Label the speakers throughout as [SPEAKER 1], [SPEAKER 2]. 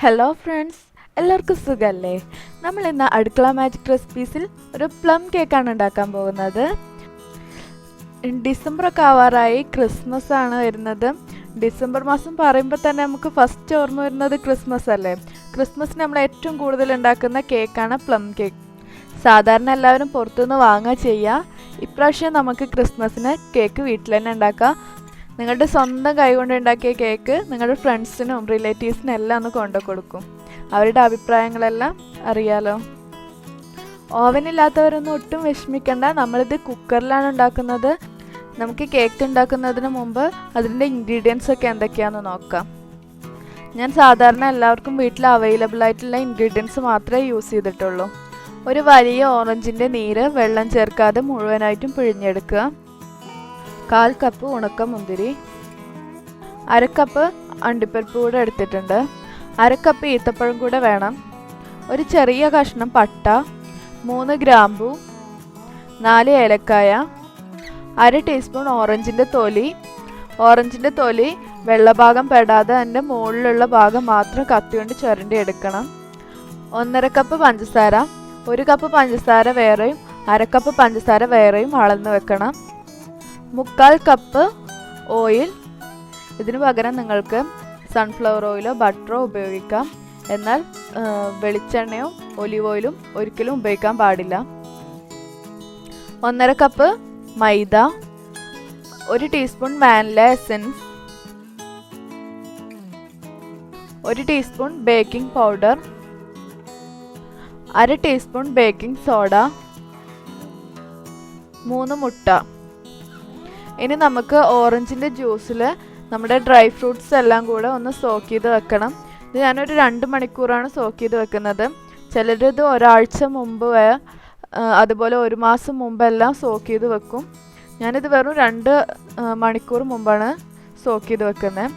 [SPEAKER 1] Hello friends എല്ലാവർക്കും സുഖമല്ലേ നമ്മൾ ഇന്ന് അടുക്കള മാജിക് റെസിപ്പീസിൽ ഒരു പ്ലം കേക്കാണ് ഉണ്ടാക്കാൻ പോകുന്നത്. ഡിസംബർ ഒക്കെ ആവാറായി ക്രിസ്മസ് ആണ് വരുന്നത്. ഡിസംബർ മാസം പറയുമ്പോൾ തന്നെ നമുക്ക് ഫസ്റ്റ് ഓർമ്മ വരുന്നത് ക്രിസ്മസ് അല്ലേ? ക്രിസ്മസിന് നമ്മൾ ഏറ്റവും കൂടുതൽ ഉണ്ടാക്കുന്ന കേക്കാണ് പ്ലം കേക്ക് സാധാരണ എല്ലാവരും പുറത്തുനിന്ന് വാങ്ങുക ചെയ്യുക ഇപ്രാവശ്യം നമുക്ക് ക്രിസ്മസിന് കേക്ക് വീട്ടിൽ തന്നെ ഉണ്ടാക്കാം. നിങ്ങളുടെ സ്വന്തം കൈകൊണ്ട് ഉണ്ടാക്കിയ കേക്ക് നിങ്ങളുടെ ഫ്രണ്ട്സിനും റിലേറ്റീവ്സിനും എല്ലാം ഒന്ന് കൊണ്ടു കൊടുക്കും. അവരുടെ അഭിപ്രായങ്ങളെല്ലാം അറിയാലോ. ഓവനില്ലാത്തവരൊന്നും ഒട്ടും വിഷമിക്കണ്ട. നമ്മളിത് കുക്കറിലാണ് ഉണ്ടാക്കുന്നത്. നമുക്ക് കേക്ക് ഉണ്ടാക്കുന്നതിന് മുമ്പ് അതിന്റെ ഇൻഗ്രീഡിയൻസ് ഒക്കെ എന്തൊക്കെയാണെന്ന് നോക്കാം. ഞാൻ സാധാരണ എല്ലാവർക്കും വീട്ടിൽ അവൈലബിൾ ആയിട്ടുള്ള ഇൻഗ്രീഡിയൻസ് മാത്രമേ യൂസ് ചെയ്തിട്ടുള്ളൂ. ഒരു വലിയ ഓറഞ്ചിന്റെ നീര് വെള്ളം ചേർക്കാതെ മുഴുവനായിട്ടും പിഴിഞ്ഞെടുക്കുക. കാൽ കപ്പ് ഉണക്കമുന്തിരി അരക്കപ്പ് അണ്ടിപ്പരിപ്പ് കൂടെ എടുത്തിട്ടുണ്ട്. അരക്കപ്പ് ഈത്തപ്പഴം കൂടെ വേണം. ഒരു ചെറിയ കഷ്ണം പട്ട മൂന്ന് ഗ്രാമ്പു നാല് ഏലക്കായ അര ടീസ്പൂൺ ഓറഞ്ചിന്റെ തൊലി. ഓറഞ്ചിന്റെ തൊലി വെള്ളഭാഗം പെടാതെ അതിന്റെ മുകളിലുള്ള ഭാഗം മാത്രം കത്തികൊണ്ട് ചുരണ്ടി എടുക്കണം. ഒന്നര കപ്പ് പഞ്ചസാര ഒരു കപ്പ് പഞ്ചസാര വേറെയും അരക്കപ്പ് കപ്പ് പഞ്ചസാര വേറെയും അളന്ന് വെക്കണം. മുക്കാൽ കപ്പ് ഓയിൽ. ഇതിനു പകരം നിങ്ങൾക്ക് സൺഫ്ലവർ ഓയിലോ ബട്ടറോ ഉപയോഗിക്കാം. എന്നാൽ വെളിച്ചെണ്ണയോ ഒലിവ് ഓയിലും ഒരിക്കലും ഉപയോഗിക്കാൻ പാടില്ല. ഒന്നര കപ്പ് മൈദ ഒരു ടീസ്പൂൺ വാനില എസൻസ് ഒരു ടീസ്പൂൺ ബേക്കിംഗ് പൗഡർ അര ടീസ്പൂൺ ബേക്കിംഗ് സോഡ മൂന്ന് മുട്ട. ഇനി നമുക്ക് ഓറഞ്ചിന്റെ ജ്യൂസിൽ നമ്മുടെ ഡ്രൈ ഫ്രൂട്ട്സ് എല്ലാം കൂടെ ഒന്ന് സോക്ക് ചെയ്ത് വെക്കണം. ഇത് ഞാനൊരു രണ്ട് മണിക്കൂറാണ് സോക്ക് ചെയ്ത് വെക്കുന്നത്. ചിലരിത് ഒരാഴ്ച മുമ്പ് അതുപോലെ ഒരു മാസം മുമ്പെല്ലാം സോക്ക് ചെയ്ത് വെക്കും. ഞാനിത് വെറും രണ്ട് മണിക്കൂർ മുമ്പാണ് സോക്ക് ചെയ്ത് വെക്കുന്നത്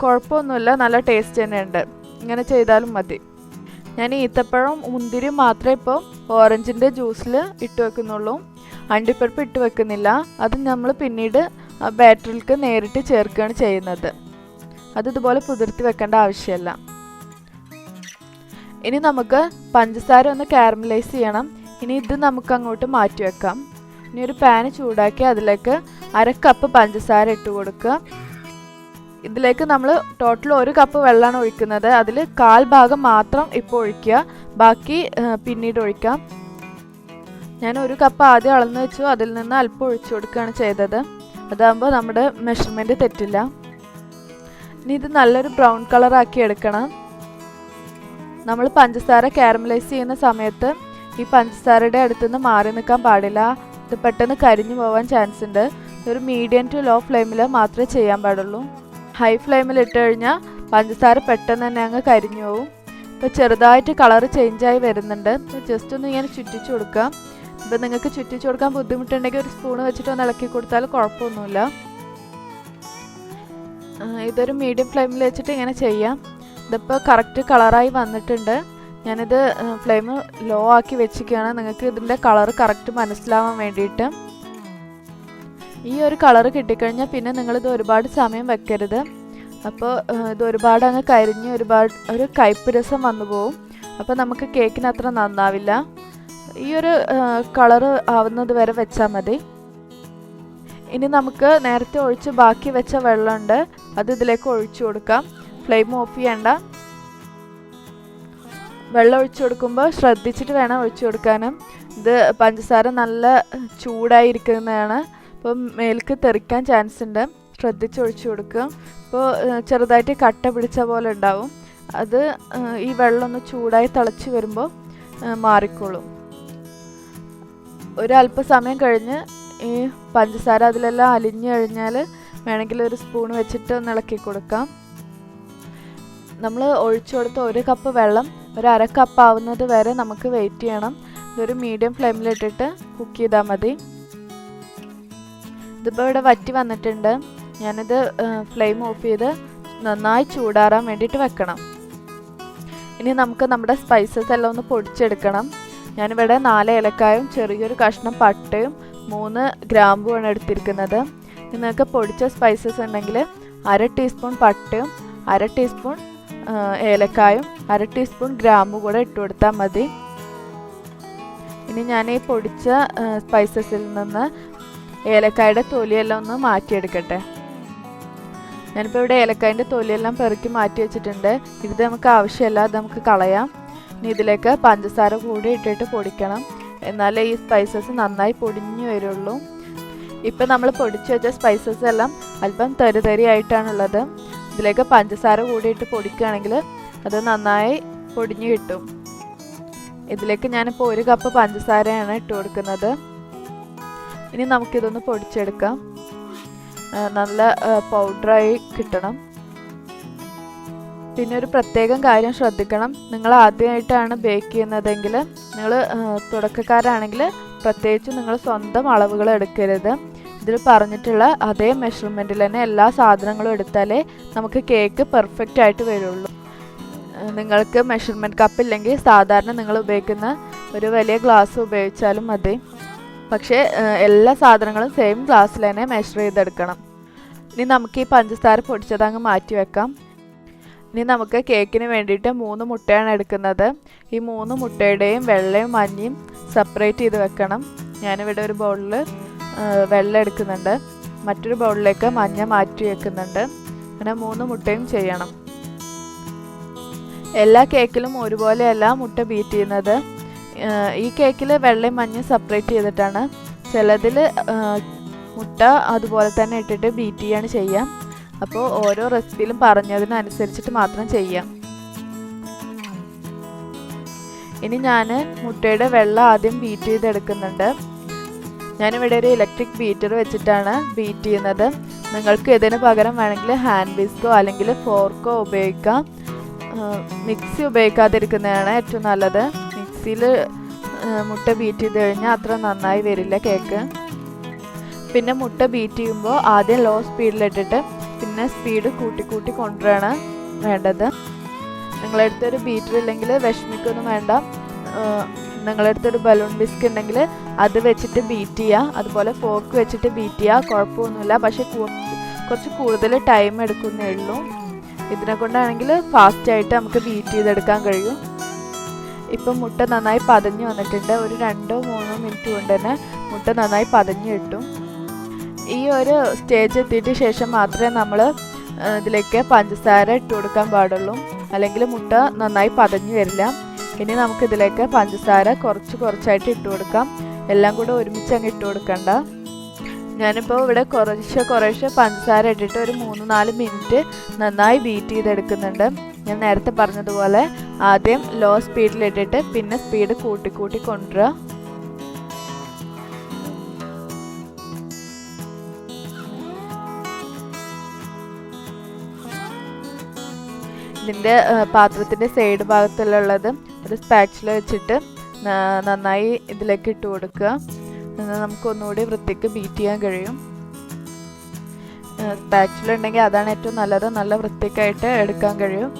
[SPEAKER 1] കുഴപ്പമൊന്നുമില്ല നല്ല ടേസ്റ്റ് തന്നെയുണ്ട്. ഇങ്ങനെ ചെയ്താലും മതി. ഞാൻ ഈത്തപ്പഴം മുന്തിരി മാത്രമേ ഇപ്പോൾ ഓറഞ്ചിന്റെ ജ്യൂസിൽ ഇട്ട് വെക്കുന്നുള്ളൂ. അണ്ടിപ്പരിപ്പ് ഇട്ട് വെക്കുന്നില്ല. അത് നമ്മൾ പിന്നീട് ബാറ്ററിക്ക് നേരിട്ട് ചേർക്കുകയാണ് ചെയ്യുന്നത്. അത് ഇതുപോലെ പുതിർത്തി വെക്കേണ്ട ആവശ്യമില്ല. ഇനി നമുക്ക് പഞ്ചസാര ഒന്ന് കാരമലൈസ് ചെയ്യണം. ഇനി ഇത് നമുക്ക് അങ്ങോട്ട് മാറ്റി വെക്കാം. ഇനി ഒരു പാന് ചൂടാക്കി അതിലേക്ക് അര കപ്പ് പഞ്ചസാര ഇട്ട് കൊടുക്കുക. ഇതിലേക്ക് നമ്മൾ ടോട്ടൽ ഒരു കപ്പ് വെള്ളമാണ് ഒഴിക്കുന്നത്. അതിൽ കാൽ ഭാഗം മാത്രം ഇപ്പോൾ ഒഴിക്കുക. ബാക്കി പിന്നീട് ഒഴിക്കാം. ഞാൻ ഒരു കപ്പ് ആദ്യം അളന്ന് വെച്ചു. അതിൽ നിന്ന് അല്പം ഒഴിച്ചു കൊടുക്കുകയാണ് ചെയ്തത്. അതാകുമ്പോൾ നമ്മുടെ മെഷർമെന്റ് തെറ്റില്ല. ഇനി ഇത് നല്ലൊരു ബ്രൗൺ കളറാക്കി എടുക്കണം. നമ്മൾ പഞ്ചസാര കാരമലൈസ് ചെയ്യുന്ന സമയത്ത് ഈ പഞ്ചസാരയുടെ അടുത്ത് നിന്ന് മാറി നിൽക്കാൻ പാടില്ല. ഇത് പെട്ടെന്ന് കരിഞ്ഞു പോകാൻ ചാൻസ് ഉണ്ട്. ഒരു മീഡിയം ടു ലോ ഫ്ലെയിമിൽ മാത്രമേ ചെയ്യാൻ പാടുള്ളൂ. ഹൈ ഫ്ലെയിമിൽ ഇട്ട് കഴിഞ്ഞാൽ പഞ്ചസാര പെട്ടെന്ന് തന്നെ അങ്ങ് കരിഞ്ഞു പോകും ഇപ്പോൾ ചെറുതായിട്ട് കളർ ചേഞ്ചായി വരുന്നുണ്ട്. ജസ്റ്റ് ഒന്ന് ഇങ്ങനെ ചുറ്റിച്ചു കൊടുക്കാം. ഇപ്പം നിങ്ങൾക്ക് ചുറ്റിച്ചു കൊടുക്കാൻ ബുദ്ധിമുട്ടുണ്ടെങ്കിൽ ഒരു സ്പൂൺ വെച്ചിട്ട് ഒന്ന് ഇളക്കി കൊടുത്താൽ കുഴപ്പമൊന്നുമില്ല. ഇതൊരു മീഡിയം ഫ്ലെയിമിൽ വെച്ചിട്ട് ഇങ്ങനെ ചെയ്യാം. ഇതിപ്പോൾ കറക്റ്റ് കളറായി വന്നിട്ടുണ്ട്. ഞാനിത് ഫ്ലെയിം ലോ ആക്കി വെച്ചിരിക്കുകയാണ്. നിങ്ങൾക്ക് ഇതിന്റെ കളർ കറക്റ്റ് മനസ്സിലാവാൻ വേണ്ടിയിട്ട്. ഈ ഒരു കളർ കിട്ടിക്കഴിഞ്ഞാൽ പിന്നെ നിങ്ങളിത് ഒരുപാട് സമയം വെക്കരുത്. അപ്പോൾ ഇത് ഒരുപാട് അങ്ങ് കരിഞ്ഞ് ഒരുപാട് ഒരു കയ്പ്പ് രസം വന്നു പോകും അപ്പോൾ നമുക്ക് കേക്കിന് അത്ര നന്നാവില്ല. ഈ ഒരു കളർ ആവുന്നത് വരെ വെച്ചാൽ മതി. ഇനി നമുക്ക് നേരത്തെ ഒഴിച്ച് ബാക്കി വെച്ച വെള്ളമുണ്ട് അത് ഇതിലേക്ക് ഒഴിച്ചു കൊടുക്കാം. ഫ്ലെയിം ഓഫ് ചെയ്യണ്ട. വെള്ളം ഒഴിച്ചു കൊടുക്കുമ്പോൾ ശ്രദ്ധിച്ചിട്ട് വേണം ഒഴിച്ചു കൊടുക്കാനും. ഇത് പഞ്ചസാര നല്ല ചൂടായിരിക്കുന്നതാണ്. അപ്പോൾ മേൽക്ക് തെറിക്കാൻ ചാൻസ് ഉണ്ട്. ശ്രദ്ധിച്ച് ഒഴിച്ചു കൊടുക്കുക. ഇപ്പോൾ ചെറുതായിട്ട് കട്ട പിടിച്ച പോലെ ഉണ്ടാവും. അത് ഈ വെള്ളം ഒന്ന് ചൂടായി തിളച്ച് വരുമ്പോൾ മാറിക്കോളും. ഒരു അല്പസമയം കഴിഞ്ഞ് ഈ പഞ്ചസാര അതിലെല്ലാം അലിഞ്ഞു കഴിഞ്ഞാൽ വേണമെങ്കിൽ ഒരു സ്പൂൺ വെച്ചിട്ട് ഒന്ന് ഇളക്കി കൊടുക്കാം. നമ്മൾ ഒഴിച്ചു കൊടുത്ത ഒരു കപ്പ് വെള്ളം ഒരു അര കപ്പ് ആവുന്നത് വരെ നമുക്ക് വെയിറ്റ് ചെയ്യണം. ഇതൊരു മീഡിയം ഫ്ലെയിമിലിട്ടിട്ട് കുക്ക് ചെയ്താൽ മതി. ഇതിപ്പോൾ ഇവിടെ വറ്റി വന്നിട്ടുണ്ട്. ഞാനിത് ഫ്ലെയിം ഓഫ് ചെയ്ത് നന്നായി ചൂടാറാൻ വേണ്ടിയിട്ട് വെക്കണം. ഇനി നമുക്ക് നമ്മുടെ സ്പൈസസ് എല്ലാം ഒന്ന് പൊടിച്ചെടുക്കണം. ഞാനിവിടെ നാല് ഏലക്കായും ചെറിയൊരു കഷ്ണം പട്ടയും മൂന്ന് ഗ്രാമ്പുമാണ് എടുത്തിരിക്കുന്നത്. നിങ്ങൾക്ക് പൊടിച്ച സ്പൈസസ് ഉണ്ടെങ്കിൽ അര ടീസ്പൂൺ പട്ടയും അര ടീസ്പൂൺ ഏലക്കായും അര ടീസ്പൂൺ ഗ്രാമ്പു കൂടെ ഇട്ട് കൊടുത്താൽ മതി. ഇനി ഞാൻ ഈ പൊടിച്ച സ്പൈസസിൽ നിന്ന് ഏലക്കായുടെ തൊലിയെല്ലാം ഒന്ന് മാറ്റിയെടുക്കട്ടെ. ഞാനിപ്പോൾ ഇവിടെ ഏലക്കായന്റെ തൊലിയെല്ലാം പെറുക്കി മാറ്റി വെച്ചിട്ടുണ്ട്. ഇത് നമുക്ക് ആവശ്യമില്ല അത് നമുക്ക് കളയാം. ഇനി ഇതിലേക്ക് പഞ്ചസാര കൂടി ഇട്ടിട്ട് പൊടിക്കണം. എന്നാലേ ഈ സ്പൈസസ് നന്നായി പൊടിഞ്ഞു വരുള്ളൂ. ഇപ്പം നമ്മൾ പൊടിച്ചു വെച്ച സ്പൈസസ് എല്ലാം അല്പം തരി ആയിട്ടാണുള്ളത്. ഇതിലേക്ക് പഞ്ചസാര കൂടി ഇട്ട് പൊടിക്കുകയാണെങ്കിൽ അത് നന്നായി പൊടിഞ്ഞു കിട്ടും. ഇതിലേക്ക് ഞാനിപ്പോൾ ഒരു കപ്പ് പഞ്ചസാരയാണ് ഇട്ട് കൊടുക്കുന്നത്. ഇനി നമുക്കിതൊന്ന് പൊടിച്ചെടുക്കാം. നല്ല പൗഡറായി കിട്ടണം. പിന്നെ ഒരു പ്രത്യേകം കാര്യം ശ്രദ്ധിക്കണം. നിങ്ങൾ ആദ്യമായിട്ടാണ് ബേക്ക് ചെയ്യുന്നതെങ്കിൽ നിങ്ങൾ തുടക്കക്കാരാണെങ്കിൽ പ്രത്യേകിച്ച് നിങ്ങൾ സ്വന്തം അളവുകൾ എടുക്കരുത്. ഇതിൽ പറഞ്ഞിട്ടുള്ള അതേ മെഷർമെന്റിൽ തന്നെ എല്ലാ സാധനങ്ങളും എടുത്താലേ നമുക്ക് കേക്ക് പെർഫെക്റ്റ് ആയിട്ട് വരുള്ളൂ. നിങ്ങൾക്ക് മെഷർമെന്റ് കപ്പ് ഇല്ലെങ്കിൽ സാധാരണ നിങ്ങൾ ഉപയോഗിക്കുന്ന ഒരു വലിയ ഗ്ലാസ് ഉപയോഗിച്ചാലും മതി. പക്ഷേ എല്ലാ സാധനങ്ങളും സെയിം ഗ്ലാസ്സിൽ തന്നെ മെഷർ ചെയ്തെടുക്കണം. ഇനി നമുക്ക് ഈ പഞ്ചസാര പൊടിച്ചത് അങ്ങ് മാറ്റി വെക്കാം ഇനി നമുക്ക് കേക്കിന് വേണ്ടിയിട്ട് മൂന്ന് മുട്ടയാണ് എടുക്കുന്നത്. ഈ മൂന്ന് മുട്ടയുടെയും വെള്ളയും മഞ്ഞയും സെപ്പറേറ്റ് ചെയ്ത് വെക്കണം. ഞാനിവിടെ ഒരു ബൗളിൽ വെള്ളം എടുക്കുന്നുണ്ട്. മറ്റൊരു ബൗളിലേക്ക് മഞ്ഞ മാറ്റി വെക്കുന്നുണ്ട്. അങ്ങനെ മൂന്ന് മുട്ടയും ചെയ്യണം. എല്ലാ കേക്കിലും ഒരുപോലെയല്ല മുട്ട ബീറ്റ് ചെയ്യുന്നത്. ഈ കേക്കിൽ വെള്ളയും മഞ്ഞയും സെപ്പറേറ്റ് ചെയ്തിട്ടാണ്. ചിലതിൽ മുട്ട അതുപോലെ തന്നെ ഇട്ടിട്ട് ബീറ്റ് ചെയ്യാണ് ചെയ്യാം. അപ്പോൾ ഓരോ റെസിപ്പിയിലും പറഞ്ഞതിനനുസരിച്ചിട്ട് മാത്രം ചെയ്യാം. ഇനി ഞാൻ മുട്ടയുടെ വെള്ളം ആദ്യം ബീറ്റ് ചെയ്തെടുക്കുന്നുണ്ട്. ഞാനിവിടെ ഒരു ഇലക്ട്രിക് ബീറ്റർ വെച്ചിട്ടാണ് ബീറ്റ് ചെയ്യുന്നത്. നിങ്ങൾക്ക് ഇതിന് പകരം വേണമെങ്കിൽ ഹാൻഡ് വിസ്കോ അല്ലെങ്കിൽ ഫോർക്കോ ഉപയോഗിക്കാം. മിക്സി ഉപയോഗിക്കാതിരിക്കുന്നതാണ് ഏറ്റവും നല്ലത്. മിക്സിയിൽ മുട്ട ബീറ്റ് ചെയ്ത് കഴിഞ്ഞാൽ അത്ര നന്നായി വരില്ല കേക്ക്. പിന്നെ മുട്ട ബീറ്റ് ചെയ്യുമ്പോൾ ആദ്യം ലോ സ്പീഡിലിട്ടിട്ട് പിന്നെ സ്പീഡ് കൂട്ടി കൂട്ടി കൊണ്ടുവരാണ് വേണ്ടത്. നിങ്ങളെടുത്തൊരു ബീറ്റർ ഇല്ലെങ്കിൽ വിഷമിക്കൊന്നും വേണ്ട. നിങ്ങളെടുത്തൊരു ബലൂൺ ബിസ്ക് ഉണ്ടെങ്കിൽ അത് വെച്ചിട്ട് ബീറ്റ് ചെയ്യുക അതുപോലെ ഫോർക്ക് വെച്ചിട്ട് ബീറ്റ് ചെയ്യുക കുഴപ്പമൊന്നുമില്ല. പക്ഷെ കുറച്ച് കൂടുതൽ ടൈം എടുക്കുന്നേ ഉള്ളൂ. ഇതിനെ കൊണ്ടാണെങ്കിൽ ഫാസ്റ്റായിട്ട് നമുക്ക് ബീറ്റ് ചെയ്തെടുക്കാൻ കഴിയും. ഇപ്പം മുട്ട നന്നായി പതഞ്ഞ് വന്നിട്ടുണ്ട്. ഒരു രണ്ടോ മൂന്നോ മിനിറ്റ് കൊണ്ട് തന്നെ മുട്ട നന്നായി പതഞ്ഞ് കിട്ടും. ഈ ഒരു സ്റ്റേജ് എത്തിയിട്ട് ശേഷം മാത്രമേ നമ്മൾ ഇതിലേക്ക് പഞ്ചസാര ഇട്ട് കൊടുക്കാൻ പാടുള്ളൂ. അല്ലെങ്കിൽ മുട്ട നന്നായി പതഞ്ഞു വരില്ല. ഇനി നമുക്ക് ഇതിലേക്ക് പഞ്ചസാര കുറച്ച് കുറച്ചായിട്ട് ഇട്ട് കൊടുക്കാം. എല്ലാം കൂടെ ഒരുമിച്ച് അങ്ങ് ഇട്ട് കൊടുക്കണ്ട. ഞാനിപ്പോൾ ഇവിടെ കുറേശ്ശെ കുറേശ്ശെ പഞ്ചസാര ഇട്ടിട്ട് ഒരു മൂന്ന് നാല് മിനിറ്റ് നന്നായി ബീറ്റ് ചെയ്തെടുക്കുന്നുണ്ട്. ഞാൻ നേരത്തെ പറഞ്ഞതുപോലെ ആദ്യം ലോ സ്പീഡിലിട്ടിട്ട് പിന്നെ സ്പീഡ് കൂട്ടി കൂട്ടി കൊണ്ടുവരിക ഇതിന്റെ പാത്രത്തിന്റെ സൈഡ് ഭാഗത്തിലുള്ളത് ഒരു സ്പാച്ചിൽ വെച്ചിട്ട് നന്നായി ഇതിലേക്ക് ഇട്ട് കൊടുക്കുക. എന്നാൽ നമുക്ക് ഒന്നുകൂടി വൃത്തിക്ക് ബീറ്റ് ചെയ്യാൻ കഴിയും. സ്പാച്ചിൽ ഉണ്ടെങ്കിൽ അതാണ് ഏറ്റവും നല്ലത്. നല്ല വൃത്തിക്കായിട്ട് എടുക്കാൻ കഴിയും.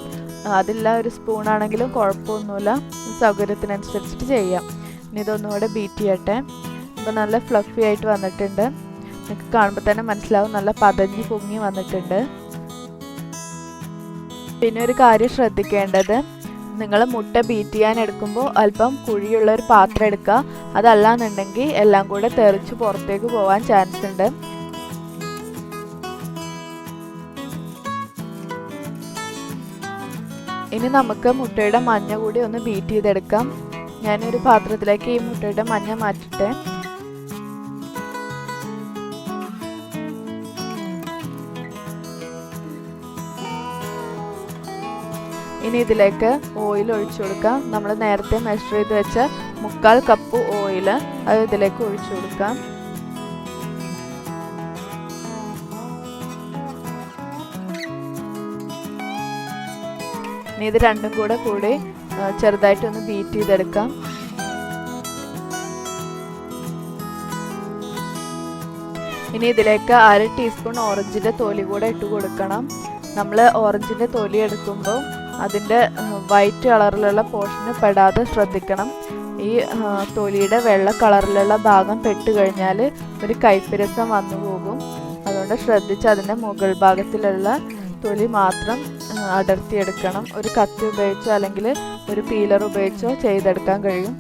[SPEAKER 1] അതില്ല ഒരു സ്പൂണാണെങ്കിലും കുഴപ്പമൊന്നുമില്ല. സൗകര്യത്തിനനുസരിച്ചിട്ട് ചെയ്യാം. ഇനി ഇതൊന്നുകൂടെ ബീറ്റ് ചെയ്യട്ടെ. അപ്പോൾ നല്ല ഫ്ലഫി ആയിട്ട് വന്നിട്ടുണ്ട്. നിങ്ങൾക്ക് കാണുമ്പോൾ തന്നെ മനസ്സിലാവും. നല്ല പതഞ്ഞ് പൊങ്ങി വന്നിട്ടുണ്ട്. പിന്നെ ഒരു കാര്യം ശ്രദ്ധിക്കേണ്ടത് നിങ്ങൾ മുട്ട ബീറ്റ് ചെയ്യാൻ എടുക്കുമ്പോൾ അല്പം കുഴിയുള്ള ഒരു പാത്രം എടുക്കുക. അതല്ലാന്നുണ്ടെങ്കിൽ എല്ലാം കൂടെ തെറിച്ച് പുറത്തേക്ക് പോകാൻ ചാൻസ് ഉണ്ട്. ഇനി നമുക്ക് മുട്ടയുടെ മഞ്ഞ കൂടി ഒന്ന് ബീറ്റ് ചെയ്തെടുക്കാം. ഞാനൊരു പാത്രത്തിലേക്ക് ഈ മുട്ടയുടെ മഞ്ഞ മാറ്റിട്ടെ ഇനി ഇതിലേക്ക് ഓയിൽ ഒഴിച്ചു കൊടുക്കാം. നമ്മൾ നേരത്തെ മെഷർ ചെയ്ത് വെച്ച മുക്കാൽ കപ്പ് ഓയിൽ അത് ഇതിലേക്ക് ഒഴിച്ചു കൊടുക്കാം. ഇനി ഇത് രണ്ടും കൂടെ കൂടി ചെറുതായിട്ടൊന്ന് ബീറ്റ് ചെയ്തെടുക്കാം. ഇനി ഇതിലേക്ക് അര ടീസ്പൂൺ ഓറഞ്ചിന്റെ തൊലി കൂടെ ഇട്ട് കൊടുക്കണം. നമ്മൾ ഓറഞ്ചിന്റെ തൊലി എടുക്കുമ്പോൾ അതിന്റെ വൈറ്റ് കളറിലുള്ള പോർഷന് പെടാതെ ശ്രദ്ധിക്കണം. ഈ തൊലിയുടെ വെള്ള കളറിലുള്ള ഭാഗം പെട്ട് കഴിഞ്ഞാൽ ഒരു കൈപ്പിരസം വന്നു പോകും. അതുകൊണ്ട് ശ്രദ്ധിച്ച് അതിന്റെ മുകൾ ഭാഗത്തിലുള്ള തൊലി മാത്രം അടർത്തിയെടുക്കണം. ഒരു കത്തി ഉപയോഗിച്ചോ അല്ലെങ്കിൽ ഒരു പീലർ ഉപയോഗിച്ചോ ചെയ്തെടുക്കാൻ കഴിയും.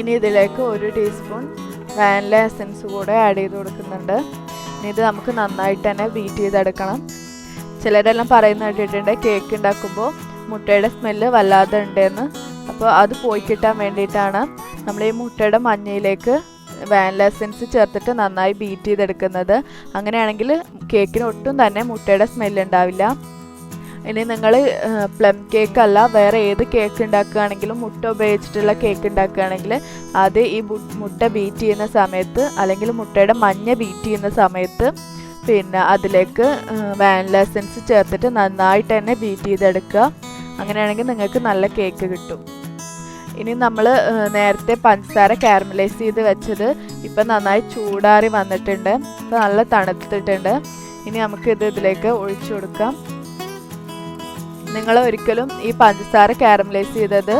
[SPEAKER 1] ഇനി ഇതിലേക്ക് ഒരു ടീസ്പൂൺ വാനില എസൻസ് കൂടെ ആഡ് ചെയ്ത് കൊടുക്കുന്നുണ്ട്. ഇനി ഇത് നമുക്ക് നന്നായിട്ട് തന്നെ ബീറ്റ് ചെയ്തെടുക്കണം. ചിലരെല്ലാം പറയുന്ന കേട്ടിട്ടുണ്ട് കേക്ക് ഉണ്ടാക്കുമ്പോൾ മുട്ടയുടെ സ്മെല്ല് വല്ലാതെ ഉണ്ടെന്ന്. അപ്പോൾ അത് പോയി കിട്ടാൻ വേണ്ടിയിട്ടാണ് നമ്മൾ ഈ മുട്ടയുടെ മഞ്ഞയിലേക്ക് വാനില എസൻസ് ചേർത്തിട്ട് നന്നായി ബീറ്റ് ചെയ്തെടുക്കുന്നത്. അങ്ങനെയാണെങ്കിൽ കേക്കിന് ഒട്ടും തന്നെ മുട്ടയുടെ സ്മെല്ല് ഉണ്ടാവില്ല. ഇനി നിങ്ങൾ പ്ലം കേക്ക് അല്ല വേറെ ഏത് കേക്ക് ഉണ്ടാക്കുകയാണെങ്കിലും മുട്ട ഉപയോഗിച്ചിട്ടുള്ള കേക്ക് ഉണ്ടാക്കുകയാണെങ്കിൽ അത് ഈ മുട്ട ബീറ്റ് ചെയ്യുന്ന സമയത്ത് അല്ലെങ്കിൽ മുട്ടയുടെ മഞ്ഞ ബീറ്റ് ചെയ്യുന്ന സമയത്ത് പിന്നെ അതിലേക്ക് വാനില എസൻസ് ചേർത്തിട്ട് നന്നായിട്ട് തന്നെ ബീറ്റ് ചെയ്തെടുക്കുക. അങ്ങനെയാണെങ്കിൽ നിങ്ങൾക്ക് നല്ല കേക്ക് കിട്ടും. ഇനി നമ്മൾ നേരത്തെ പഞ്ചസാര കാരമലൈസ് ചെയ്ത് വെച്ചത് ഇപ്പം നന്നായി ചൂടാറി വന്നിട്ടുണ്ട്. ഇപ്പം നല്ല തണുത്തിട്ടുണ്ട്. ഇനി നമുക്ക് ഇത് ഇതിലേക്ക് ഒഴിച്ചു കൊടുക്കാം. നിങ്ങൾ ഒരിക്കലും ഈ പഞ്ചസാര കാരമലൈസ് ചെയ്തത്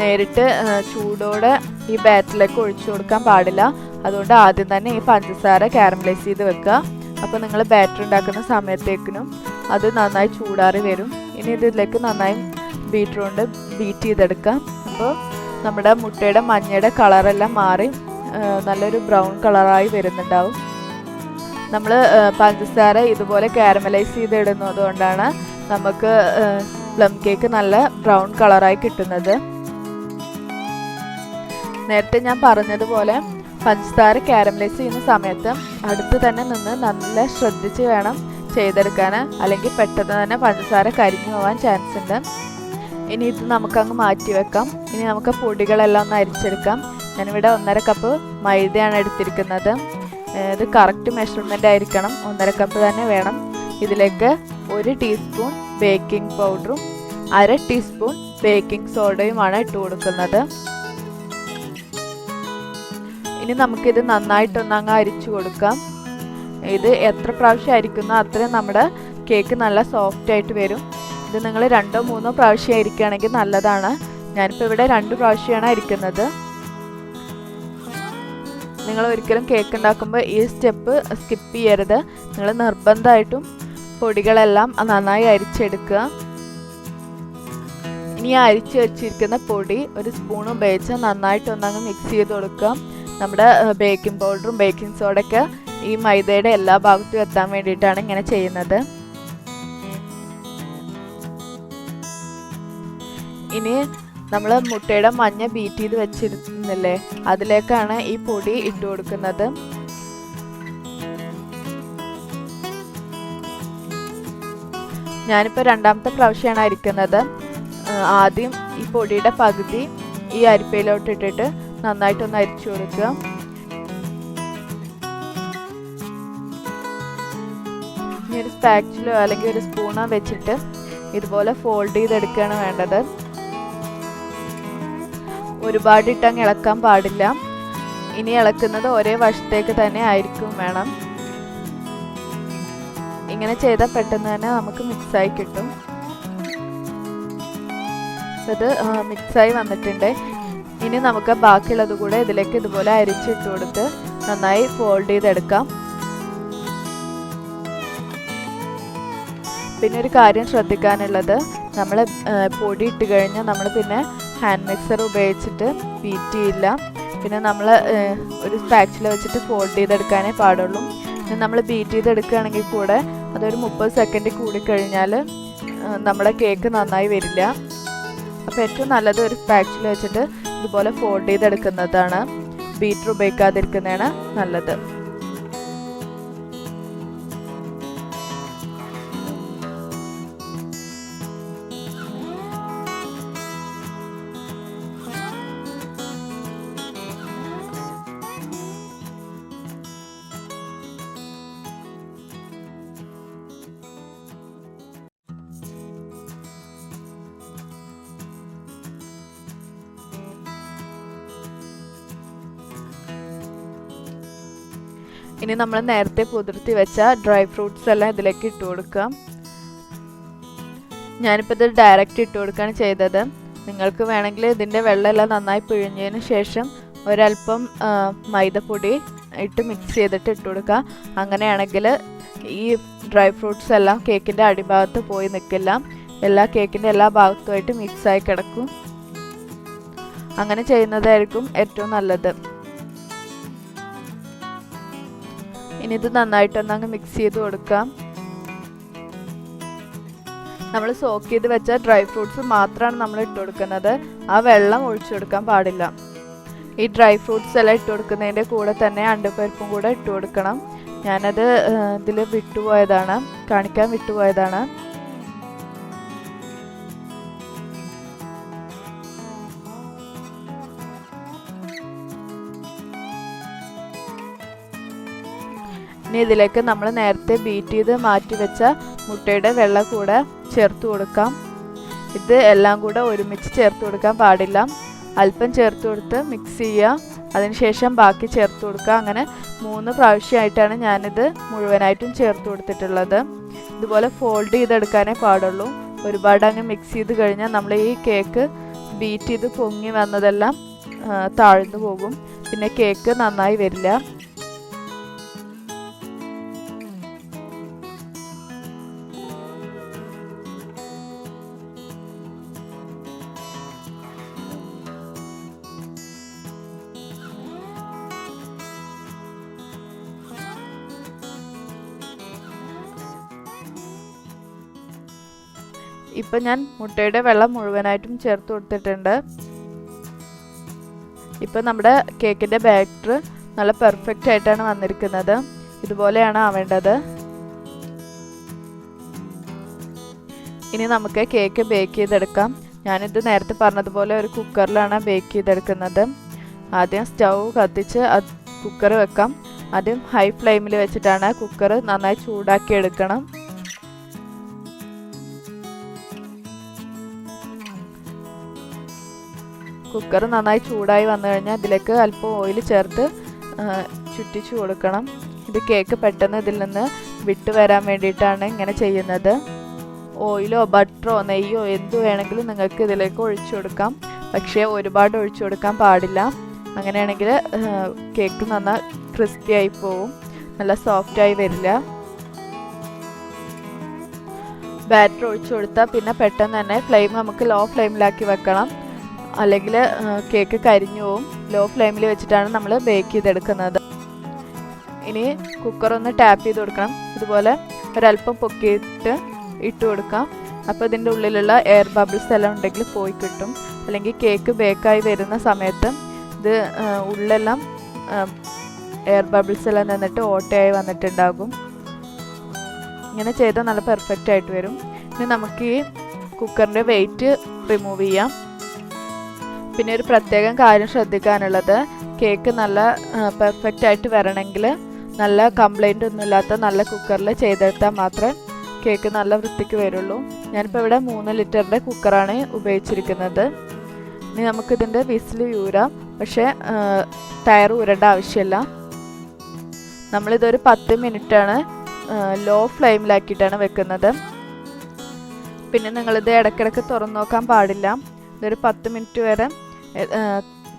[SPEAKER 1] നേരിട്ട് ചൂടോടെ ഈ ബാറ്റിലേക്ക് ഒഴിച്ചു കൊടുക്കാൻ പാടില്ല. അതുകൊണ്ട് ആദ്യം തന്നെ ഈ പഞ്ചസാര കാരമലൈസ് ചെയ്ത് വെക്കുക. അപ്പോൾ നിങ്ങൾ ബാറ്റർ ഉണ്ടാക്കുന്ന സമയത്തേക്കിനും അത് നന്നായി ചൂടാറി വരും. ഇനി ഇത് ഇതിലേക്ക് നന്നായി ബീറ്റർ കൊണ്ട് ബീറ്റ് ചെയ്തെടുക്കാം. അപ്പോൾ നമ്മുടെ മുട്ടയുടെ മഞ്ഞയുടെ കളറെല്ലാം മാറി നല്ലൊരു ബ്രൗൺ കളറായി വരുന്നുണ്ടാവും. നമ്മൾ പഞ്ചസാര ഇതുപോലെ കാരമലൈസ് ചെയ്ത് ഇടുന്നത് കൊണ്ടാണ് നമുക്ക് പ്ലം കേക്ക് നല്ല ബ്രൗൺ കളറായി കിട്ടുന്നത്. നേരത്തെ ഞാൻ പറഞ്ഞതുപോലെ പഞ്ചസാര കാരമലൈസ് ചെയ്യുന്ന സമയത്ത് അടുത്ത് തന്നെ നിന്ന് നല്ല ശ്രദ്ധിച്ച് വേണം ചെയ്തെടുക്കാൻ അല്ലെങ്കിൽ പെട്ടെന്ന് തന്നെ പഞ്ചസാര കരിഞ്ഞു പോകാൻ ചാൻസ് ഉണ്ട്. ഇനി ഇത് നമുക്കങ്ങ് മാറ്റി വെക്കാം. ഇനി നമുക്ക് പൊടികളെല്ലാം ഒന്ന് അരിച്ചെടുക്കാം. ഞാനിവിടെ ഒന്നര കപ്പ് മൈദയാണ് എടുത്തിരിക്കുന്നത്. ഇത് കറക്റ്റ് മെഷർമെന്റ് ആയിരിക്കണം. ഒന്നര കപ്പ് തന്നെ വേണം. ഇതിലേക്ക് ഒരു ടീസ്പൂൺ ബേക്കിംഗ് പൗഡറും അര ടീസ്പൂൺ ബേക്കിംഗ് സോഡയുമാണ് ഇട്ട് കൊടുക്കുന്നത്. ഇനി നമുക്കിത് നന്നായിട്ടൊന്നങ്ങ് അരിച്ചു കൊടുക്കാം. ഇത് എത്ര പ്രാവശ്യം അരിക്കുന്നോ അത്രയും നമ്മുടെ കേക്ക് നല്ല സോഫ്റ്റ് ആയിട്ട് വരും. ഇത് നിങ്ങൾ രണ്ടോ മൂന്നോ പ്രാവശ്യം അരിക്കുകയാണെങ്കിൽ നല്ലതാണ്. ഞാനിപ്പോൾ ഇവിടെ രണ്ട് പ്രാവശ്യമാണ് അരിക്കുന്നത് നിങ്ങൾ ഒരിക്കലും കേക്ക് ഉണ്ടാക്കുമ്പോൾ ഈ സ്റ്റെപ്പ് സ്കിപ്പ് ചെയ്യരുത്. നിങ്ങൾ നിർബന്ധമായിട്ടും പൊടികളെല്ലാം നന്നായി അരിച്ചെടുക്കുക. ഇനി അരിച്ചു വെച്ചിരിക്കുന്ന പൊടി ഒരു സ്പൂൺ ഉപയോഗിച്ച് നന്നായിട്ടൊന്നങ്ങ് മിക്സ് ചെയ്ത് കൊടുക്കുക. നമ്മുടെ ബേക്കിംഗ് പൗഡറും ബേക്കിംഗ് സോഡയൊക്കെ ഈ മൈദയുടെ എല്ലാ ഭാഗത്തും എത്താൻ വേണ്ടിയിട്ടാണ് ഇങ്ങനെ ചെയ്യുന്നത്. ഇനി നമ്മൾ മുട്ടയുടെ മഞ്ഞ ബീറ്റ് ചെയ്ത് വെച്ചിരുന്നില്ലേ അതിലേക്കാണ് ഈ പൊടി ഇട്ട് കൊടുക്കുന്നത്. ഞാനിപ്പോൾ രണ്ടാമത്തെ പ്രാവശ്യമാണ് അരിക്കുന്നത്. ആദ്യം ഈ പൊടിയുടെ പകുതി ഈ അരിപ്പയിലോട്ട് ഇട്ടിട്ട് നന്നായിട്ടൊന്ന് അരിച്ചു കൊടുക്കുക. സ്പാച്ചിലോ അല്ലെങ്കിൽ ഒരു സ്പൂണോ വെച്ചിട്ട് ഇതുപോലെ ഫോൾഡ് ചെയ്തെടുക്കുകയാണ് വേണ്ടത്. ഒരുപാട് ഇട്ടങ്ങ് ഇളക്കാൻ പാടില്ല. ഇനി ഇളക്കുന്നത് ഒരേ വശത്തേക്ക് തന്നെ ആയിരിക്കും വേണം. ഇങ്ങനെ ചെയ്താൽ പെട്ടെന്ന് തന്നെ നമുക്ക് മിക്സായി കിട്ടും. ഇത് മിക്സായി വന്നിട്ടുണ്ട്. ഇനി നമുക്ക് ബാക്കിയുള്ളത് കൂടെ ഇതിലേക്ക് ഇതുപോലെ അരിച്ചിട്ട് കൊടുത്ത് നന്നായി ഫോൾഡ് ചെയ്തെടുക്കാം. പിന്നെ ഒരു കാര്യം ശ്രദ്ധിക്കാനുള്ളത് നമ്മൾ പൊടി ഇട്ട് കഴിഞ്ഞാൽ നമ്മൾ പിന്നെ ഹാൻഡ് മിക്സർ ഉപയോഗിച്ചിട്ട് ബീറ്റ് ചെയ്യില്ല. പിന്നെ നമ്മൾ ഒരു സ്പാച്ചിൽ വെച്ചിട്ട് ഫോൾഡ് ചെയ്തെടുക്കാനേ പാടുള്ളൂ. പിന്നെ നമ്മൾ ബീറ്റ് ചെയ്തെടുക്കുകയാണെങ്കിൽ കൂടെ അതൊരു മുപ്പത് സെക്കൻഡ് കൂടിക്കഴിഞ്ഞാൽ നമ്മുടെ കേക്ക് നന്നായി വരില്ല. അപ്പോൾ ഏറ്റവും നല്ലത് ഒരു സ്പാച്ചിൽ വെച്ചിട്ട് ഇതുപോലെ ഫോൾഡ് ചെയ്തെടുക്കുന്നതാണ്. ബീറ്റർ ഉപയോഗിക്കാതിരിക്കുന്നതാണ് നല്ലത്. ഇനി നമ്മൾ നേരത്തെ പുതിർത്തി വെച്ച ഡ്രൈ ഫ്രൂട്ട്സ് എല്ലാം ഇതിലേക്ക് ഇട്ട് കൊടുക്കാം ഞാനിപ്പോൾ ഇത് ഡയറക്റ്റ് ഇട്ട് കൊടുക്കുകയാണ് ചെയ്തത്. നിങ്ങൾക്ക് വേണമെങ്കിൽ ഇതിന്റെ വെള്ളമെല്ലാം നന്നായി പിഴിഞ്ഞതിന് ശേഷം ഒരല്പം മൈദപ്പൊടി ഇട്ട് മിക്സ് ചെയ്തിട്ട് ഇട്ട് കൊടുക്കുക. അങ്ങനെയാണെങ്കിൽ ഈ ഡ്രൈ ഫ്രൂട്ട്സ് എല്ലാം കേക്കിന്റെ അടിഭാഗത്ത് പോയി നിൽക്കില്ല. എല്ലാ കേക്കിന്റെ എല്ലാ ഭാഗത്തുമായിട്ട് മിക്സായി കിടക്കും. അങ്ങനെ ചെയ്യുന്നതായിരിക്കും ഏറ്റവും നല്ലത്. ഇനി ഇത് നന്നായിട്ടൊന്ന് അങ്ങ് മിക്സ് ചെയ്ത് കൊടുക്കാം. നമ്മൾ സോക്ക് ചെയ്ത് വെച്ച ഡ്രൈ ഫ്രൂട്ട്സ് മാത്രമാണ് നമ്മൾ ഇട്ട് കൊടുക്കുന്നത്. ആ വെള്ളം ഒഴിച്ചു കൊടുക്കാൻ പാടില്ല. ഈ ഡ്രൈ ഫ്രൂട്ട്സ് എല്ലാം ഇട്ട് കൊടുക്കുന്നതിന്റെ കൂടെ തന്നെ അണ്ടിപ്പരിപ്പും കൂടെ ഇട്ട് കൊടുക്കണം. ഞാനത് ഇതിൽ വിട്ടുപോയതാണ്. കാണിക്കാൻ വിട്ടുപോയതാണ്. ഇനി ഇതിലേക്ക് നമ്മൾ നേരത്തെ ബീറ്റ് ചെയ്ത് മാറ്റി വെച്ച മുട്ടയുടെ വെള്ളം കൂടെ ചേർത്ത് കൊടുക്കാം. ഇത് എല്ലാം കൂടെ ഒരുമിച്ച് ചേർത്ത് കൊടുക്കാൻ പാടില്ല. അല്പം ചേർത്ത് കൊടുത്ത് മിക്സ് ചെയ്യുക. അതിനുശേഷം ബാക്കി ചേർത്ത് കൊടുക്കുക. അങ്ങനെ മൂന്ന് പ്രാവശ്യമായിട്ടാണ് ഞാനിത് മുഴുവനായിട്ടും ചേർത്ത് കൊടുത്തിട്ടുള്ളത്. ഇതുപോലെ ഫോൾഡ് ചെയ്തെടുക്കാനേ പാടുള്ളൂ. ഒരുപാട് അങ്ങ് മിക്സ് ചെയ്ത് കഴിഞ്ഞാൽ നമ്മൾ ഈ കേക്ക് ബീറ്റ് ചെയ്ത് പൊങ്ങി വന്നതെല്ലാം താഴ്ന്നു പോകും. പിന്നെ കേക്ക് നന്നായി വരില്ല. ഇപ്പം ഞാൻ മുട്ടയുടെ വെള്ളം മുഴുവനായിട്ടും ചേർത്ത് കൊടുത്തിട്ടുണ്ട്. ഇപ്പം നമ്മുടെ കേക്കിന്റെ ബാറ്റർ നല്ല പെർഫെക്റ്റ് ആയിട്ടാണ് വന്നിരിക്കുന്നത്. ഇതുപോലെയാണ് ആവേണ്ടത്. ഇനി നമുക്ക് കേക്ക് ബേക്ക് ചെയ്തെടുക്കാം. ഞാനിത് നേരത്തെ പറഞ്ഞതുപോലെ ഒരു കുക്കറിലാണ് ബേക്ക് ചെയ്തെടുക്കുന്നത്. ആദ്യം സ്റ്റൗ കത്തിച്ച് കുക്കർ വെക്കാം. ആദ്യം ഹൈ ഫ്ലെയിമിൽ വെച്ചിട്ടാണ് കുക്കർ നന്നായി ചൂടാക്കി എടുക്കണം കുക്കർ നന്നായി ചൂടായി വന്നു കഴിഞ്ഞാൽ ഇതിലേക്ക് അല്പം ഓയിൽ ചേർത്ത് ചുറ്റിച്ചു കൊടുക്കണം. ഇത് കേക്ക് പെട്ടെന്ന് ഇതിൽ നിന്ന് വിട്ടു വരാൻ വേണ്ടിയിട്ടാണ് ഇങ്ങനെ ചെയ്യുന്നത്. ഓയിലോ ബട്ടറോ നെയ്യോ എന്തു വേണമെങ്കിലും നിങ്ങൾക്ക് ഇതിലേക്ക് ഒഴിച്ചു കൊടുക്കാം. പക്ഷേ ഒരുപാട് ഒഴിച്ചു കൊടുക്കാൻ പാടില്ല. അങ്ങനെയാണെങ്കിൽ കേക്ക് നന്നായി ക്രിസ്പി ആയി പോവും. നല്ല സോഫ്റ്റായി വരില്ല. ബാറ്റർ ഒഴിച്ചു കൊടുത്താൽ പിന്നെ പെട്ടെന്ന് തന്നെ ഫ്ലെയിം നമുക്ക് ലോ ഫ്ലെയിമിലാക്കി വെക്കണം. അല്ലെങ്കിൽ കേക്ക് കരിഞ്ഞു പോവും. ലോ ഫ്ലെയിമിൽ വെച്ചിട്ടാണ് നമ്മൾ ബേക്ക് ചെയ്തെടുക്കുന്നത്. ഇനി കുക്കർ ഒന്ന് ടാപ്പ് ചെയ്ത് കൊടുക്കണം. ഇതുപോലെ ഒരല്പം പൊക്കിയിട്ട് ഇട്ട് കൊടുക്കാം. അപ്പോൾ ഇതിന്റെ ഉള്ളിലുള്ള എയർ ബബിൾസ് എല്ലാം ഉണ്ടെങ്കിൽ പോയി കിട്ടും. അല്ലെങ്കിൽ കേക്ക് ബേക്കായി വരുന്ന സമയത്ത് ഇത് ഉള്ളെല്ലാം എയർ ബബിൾസ് എല്ലാം നിന്നിട്ട് ഓട്ടയായി വന്നിട്ടുണ്ടാകും. ഇങ്ങനെ ചെയ്താൽ നല്ല പെർഫെക്റ്റ് ആയിട്ട് വരും. ഇനി നമുക്ക് ഈ കുക്കറിന്റെ വെയിറ്റ് റിമൂവ് ചെയ്യാം. പിന്നെ ഒരു പ്രത്യേകം കാര്യം ശ്രദ്ധിക്കാനുള്ളത് കേക്ക് നല്ല പെർഫെക്റ്റ് ആയിട്ട് വരണമെങ്കിൽ നല്ല കംപ്ലൈന്റ് ഒന്നുമില്ലാത്ത നല്ല കുക്കറിൽ ചെയ്തെടുത്താൽ മാത്രമേ കേക്ക് നല്ല വൃത്തിക്ക് വരുള്ളൂ. ഞാനിപ്പോൾ ഇവിടെ മൂന്ന് ലിറ്ററിന്റെ കുക്കറാണ് ഉപയോഗിച്ചിരിക്കുന്നത്. ഇനി നമുക്കിതിന്റെ വിസിൽ ഊരാം. പക്ഷേ ടയർ ഊരേണ്ട ആവശ്യമില്ല. നമ്മളിതൊരു പത്ത് മിനിറ്റാണ് ലോ ഫ്ലെയിമിലാക്കിയിട്ടാണ് വെക്കുന്നത്. പിന്നെ നിങ്ങളിത് ഇടയ്ക്കിടയ്ക്ക് തുറന്നു നോക്കാൻ പാടില്ല. ഇതൊരു പത്ത് മിനിറ്റ് വരെ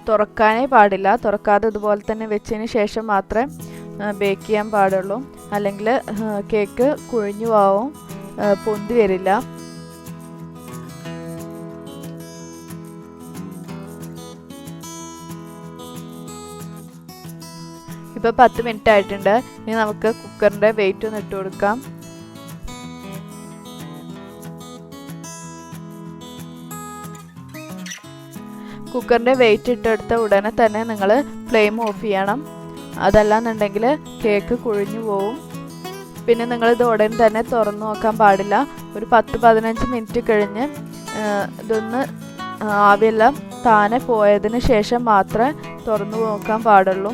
[SPEAKER 1] തുറക്കാനേ പാടില്ല. തുറക്കാതെ ഇതുപോലെ തന്നെ വെച്ചതിന് ശേഷം മാത്രമേ ബേക്ക് ചെയ്യാൻ പാടുള്ളൂ. അല്ലെങ്കിൽ കേക്ക് കുഴിഞ്ഞു പോവും പൊന്തി വരില്ല. ഇപ്പോൾ പത്ത് മിനിറ്റ് ആയിട്ടുണ്ട്. ഇനി നമുക്ക് കുക്കറിന്റെ വെയിറ്റ് ഒന്ന് ഇട്ട് കൊടുക്കാം. കുക്കറിന്റെ വെയിറ്റ് ഇട്ടെടുത്ത ഉടനെ തന്നെ നിങ്ങൾ ഫ്ലെയിം ഓഫ് ചെയ്യണം. അതല്ലാന്നുണ്ടെങ്കിൽ കേക്ക് കുഴിഞ്ഞു പോവും. പിന്നെ നിങ്ങളിത് ഉടൻ തന്നെ തുറന്നു നോക്കാൻ പാടില്ല. ഒരു പത്ത് പതിനഞ്ച് മിനിറ്റ് കഴിഞ്ഞ് ഇതൊന്ന് ആവിയെല്ലാം താനെ പോയതിന് ശേഷം മാത്രമേ തുറന്നു നോക്കാൻ പാടുള്ളൂ.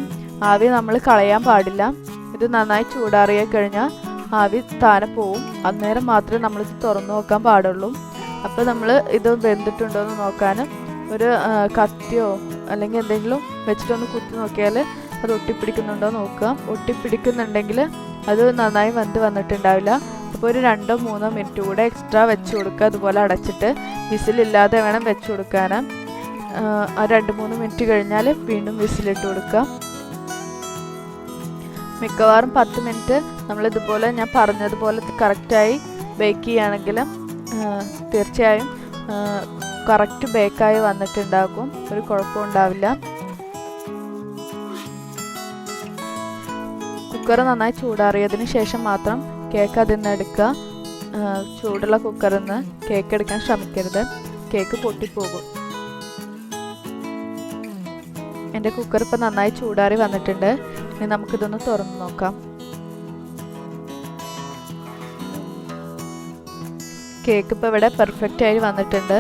[SPEAKER 1] ആവി നമ്മൾ കളയാൻ പാടില്ല. ഇത് നന്നായി ചൂടാറിയ കഴിഞ്ഞാൽ ആവി താനെ പോവും. അന്നേരം മാത്രമേ നമ്മളിത് തുറന്നു നോക്കാൻ പാടുള്ളൂ. അപ്പോൾ നമ്മൾ ഇത് വെന്തിട്ടുണ്ടോ എന്ന് നോക്കാനും ഒരു കത്തിയോ അല്ലെങ്കിൽ എന്തെങ്കിലും വെച്ചിട്ടൊന്ന് കുത്തി നോക്കിയാൽ അത് ഒട്ടിപ്പിടിക്കുന്നുണ്ടോ നോക്കുക. ഒട്ടിപ്പിടിക്കുന്നുണ്ടെങ്കിൽ അത് നന്നായി വെന്ത് വന്നിട്ടുണ്ടാവില്ല. അപ്പോൾ ഒരു രണ്ടോ മൂന്നോ മിനിറ്റ് കൂടെ എക്സ്ട്രാ വെച്ച് കൊടുക്കുക. അതുപോലെ അടച്ചിട്ട് വിസിലില്ലാതെ വേണം വെച്ച് കൊടുക്കാൻ ആ രണ്ട് മൂന്ന് മിനിറ്റ് കഴിഞ്ഞാൽ വീണ്ടും വിസിലിട്ട് കൊടുക്കുക. മിക്കവാറും പത്ത് മിനിറ്റ് നമ്മൾ ഇതുപോലെ ഞാൻ പറഞ്ഞതുപോലെ കറക്റ്റായി ബേക്ക് ചെയ്യുകയാണെങ്കിൽ തീർച്ചയായും കറക്റ്റ് ബേക്കായി വന്നിട്ടുണ്ടാകും ഒരു കുഴപ്പവും ഉണ്ടാവില്ല. കുക്കർ നന്നായി ചൂടാറിയതിന് ശേഷം മാത്രം കേക്ക് അതിൽ നിന്ന് എടുക്കുക. ചൂടുള്ള കുക്കറിൽ നിന്ന് കേക്ക് എടുക്കാൻ ശ്രമിക്കരുത്. കേക്ക് പൊട്ടിപ്പോകും എന്റെ കുക്കർ ഇപ്പം നന്നായി ചൂടാറി വന്നിട്ടുണ്ട്. ഇനി നമുക്കിതൊന്ന് തുറന്ന് നോക്കാം. കേക്ക് ഇപ്പോൾ ഇവിടെ പെർഫെക്റ്റ് ആയി വന്നിട്ടുണ്ട്.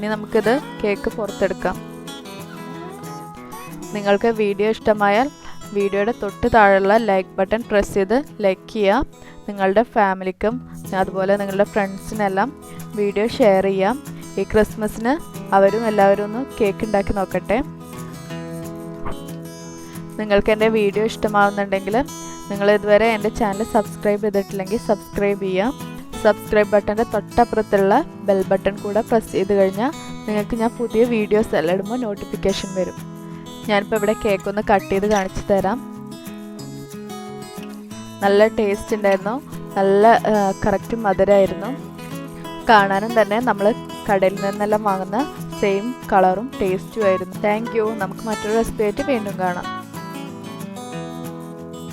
[SPEAKER 1] ഇനി നമുക്കിത് കേക്ക് പുറത്തെടുക്കാം. നിങ്ങൾക്ക് വീഡിയോ ഇഷ്ടമായാൽ വീഡിയോയുടെ തൊട്ട് താഴെയുള്ള ലൈക്ക് ബട്ടൺ പ്രസ് ചെയ്ത് ലൈക്ക് ചെയ്യുക. നിങ്ങളുടെ ഫാമിലിക്കും അതുപോലെ നിങ്ങളുടെ ഫ്രണ്ട്സിനെല്ലാം വീഡിയോ ഷെയർ ചെയ്യാം. ഈ ക്രിസ്മസിന് അവരും എല്ലാവരും ഒന്ന് കേക്ക് ഉണ്ടാക്കി നോക്കട്ടെ. നിങ്ങൾക്ക് എന്റെ വീഡിയോ ഇഷ്ടമാവുന്നുണ്ടെങ്കിൽ നിങ്ങൾ ഇതുവരെ എന്റെ ചാനൽ സബ്സ്ക്രൈബ് ചെയ്തിട്ടില്ലെങ്കിൽ സബ്സ്ക്രൈബ് ചെയ്യാം സബ്സ്ക്രൈബ് ബട്ടന്റെ തൊട്ടപ്പുറത്തുള്ള ബെൽ ബട്ടൺ കൂടെ പ്രസ് ചെയ്ത് കഴിഞ്ഞാൽ നിങ്ങൾക്ക് ഞാൻ പുതിയ വീഡിയോസ് എല്ലാം ഇടുമ്പോൾ നോട്ടിഫിക്കേഷൻ വരും. ഞാനിപ്പോൾ ഇവിടെ കേക്ക് ഒന്ന് കട്ട് ചെയ്ത് കാണിച്ചു തരാം. നല്ല ടേസ്റ്റ് ഉണ്ടായിരുന്നു. നല്ല കറക്റ്റ് മധുരമായിരുന്നു കാണാനും തന്നെ നമ്മൾ കടയിൽ നിന്നെല്ലാം വാങ്ങുന്ന സെയിം കളറും ടേസ്റ്റും ആയിരുന്നു. താങ്ക് യു നമുക്ക് മറ്റൊരു റെസിപ്പി ആയിട്ട് വീണ്ടും കാണാം.